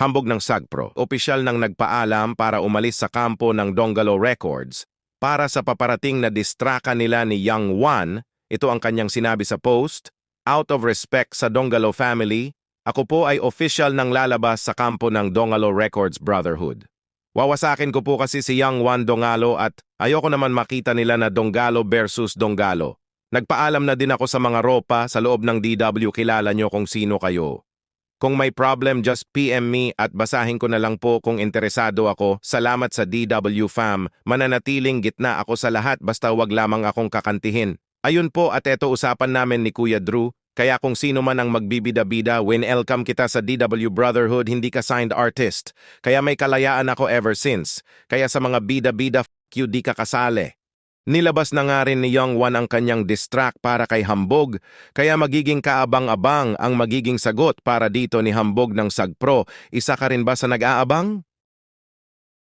Hambog ng Sagpro, opisyal nang nagpaalam para umalis sa kampo ng Dongalo Records para sa paparating na distraka nila ni Young Wan, ito ang kanyang sinabi sa post, Out of respect sa Dongalo family, ako po ay official nang lalabas sa kampo ng Dongalo Records Brotherhood. Wawasakin ko po kasi si Young Wan Dongalo at ayoko naman makita nila na Dongalo versus Dongalo. Nagpaalam na din ako sa mga ropa sa loob ng DW kilala nyo kung sino kayo. Kung may problem, just PM me at basahin ko na lang po kung interesado ako. Salamat sa DW fam. Mananatiling gitna ako sa lahat basta wag lamang akong kakantihin. Ayun po at eto usapan namin ni Kuya Drew. Kaya kung sino man ang magbibida-bida, win welcome kita sa DW Brotherhood, hindi ka signed artist. Kaya may kalayaan ako ever since. Kaya sa mga bida-bida, f*** you, di ka kasali. Nilabas na nga rin ni Young Wan ang kanyang distract para kay Hambog, kaya magiging kaabang-abang ang magiging sagot para dito ni Hambog ng Sagpro. Isa ka rin ba sa nag-aabang?